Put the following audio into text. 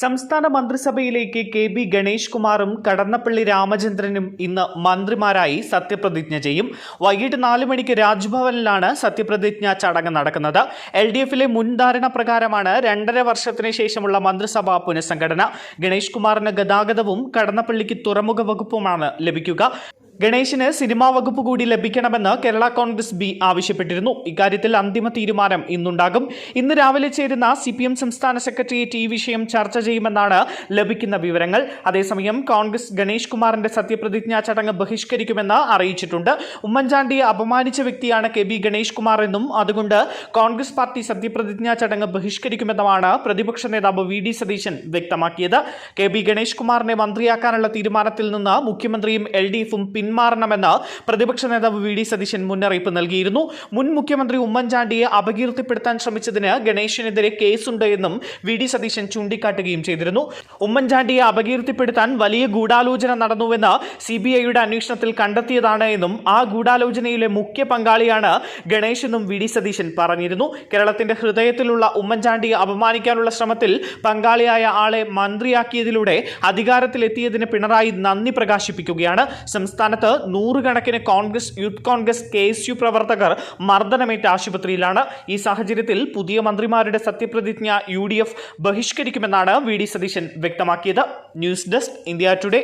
സംസ്ഥാന മന്ത്രിസഭയിലേക്ക് K B Ganesh കുമാറും കടന്നപ്പള്ളി രാമചന്ദ്രനും ഇന്ന് മന്ത്രിമാരായി സത്യപ്രതിജ്ഞ ചെയ്യും. വൈകിട്ട് നാല് മണിക്ക് രാജ്ഭവനിലാണ് സത്യപ്രതിജ്ഞ ചടങ്ങ് നടക്കുന്നത്. എൽ ഡി എഫിലെ മുൻധാരണ പ്രകാരമാണ് രണ്ടര വർഷത്തിന് ശേഷമുള്ള മന്ത്രിസഭാ പുനഃസംഘടന ഗണേഷ് കുമാറിന് ഗതാഗതവും കടന്നപ്പള്ളിക്ക് തുറമുഖ വകുപ്പുമാണ് ലഭിക്കുക. ഗണേശിന് സിനിമാ വകുപ്പ് കൂടി ലഭിക്കണമെന്ന് കേരള കോൺഗ്രസ് ബി ആവശ്യപ്പെട്ടിരുന്നു. ഇക്കാര്യത്തിൽ അന്തിമ തീരുമാനം ഇന്നുണ്ടാകും. ഇന്ന് രാവിലെ ചേരുന്ന സി പി എം സംസ്ഥാന സെക്രട്ടേറിയറ്റ് ഈ വിഷയം ചർച്ച ചെയ്യുമെന്നാണ് ലഭിക്കുന്ന വിവരങ്ങൾ. അതേസമയം കോൺഗ്രസ് ഗണേഷ് കുമാറിന്റെ സത്യപ്രതിജ്ഞാ ചടങ്ങ് ബഹിഷ്കരിക്കുമെന്ന് അറിയിച്ചിട്ടുണ്ട്. ഉമ്മൻചാണ്ടിയെ അപമാനിച്ച വ്യക്തിയാണ് കെ ബി ഗണേഷ് കുമാർ എന്നും അതുകൊണ്ട് കോൺഗ്രസ് പാർട്ടി സത്യപ്രതിജ്ഞാ ചടങ്ങ് ബഹിഷ്കരിക്കുമെന്നുമാണ് പ്രതിപക്ഷ നേതാവ് വി ഡി സതീശൻ വ്യക്തമാക്കിയത്. കെ ബി ഗണേഷ് കുമാറിനെ മന്ത്രിയാക്കാനുള്ള തീരുമാനത്തിൽ നിന്ന് മുഖ്യമന്ത്രിയും എൽ ഡി എഫും പിന്മാറണമെന്ന് പ്രതിപക്ഷ നേതാവ് വി ഡി സതീശൻ മുന്നറിയിപ്പ് നൽകിയിരുന്നു. മുൻ മുഖ്യമന്ത്രി ഉമ്മൻചാണ്ടിയെ അപകീർത്തിപ്പെടുത്താൻ ശ്രമിച്ചതിന് ഗണേശിനെതിരെ കേസുണ്ട് എന്നും വി ഡി സതീശൻ ചൂണ്ടിക്കാട്ടുകയും ചെയ്തിരുന്നു. ഉമ്മൻചാണ്ടിയെ അപകീർത്തിപ്പെടുത്താൻ വലിയ ഗൂഢാലോചന നടന്നുവെന്ന് സി ബി ഐയുടെ അന്വേഷണത്തിൽ കണ്ടെത്തിയതാണ് എന്നും ആ ഗൂഢാലോചനയിലെ മുഖ്യ പങ്കാളിയാണ് ഗണേശ് എന്നും വി ഡി സതീശൻ പറഞ്ഞിരുന്നു. കേരളത്തിന്റെ ഹൃദയത്തിലുള്ള ഉമ്മൻചാണ്ടിയെ അപമാനിക്കാനുള്ള ശ്രമത്തിൽ പങ്കാളിയായ ആളെ മന്ത്രിയാക്കിയതിലൂടെ അധികാരത്തിലെത്തിയതിന് പിണറായി നന്ദി പ്രകാശിപ്പിക്കുകയാണ്. സംസ്ഥാനത്ത് നൂറുകണക്കിന് Congress youth Congress K S U പ്രവർത്തകർ മർദ്ദനമേറ്റ ആശുപത്രിയിലാണ്. ഈ സാഹചര്യത്തിൽ പുതിയ മന്ത്രിമാരുടെ സത്യപ്രതിജ്ഞ യു ഡി എഫ് ബഹിഷ്കരിക്കുമെന്നാണ് വി ഡി സതീശൻ വ്യക്തമാക്കിയത്. News desk India today.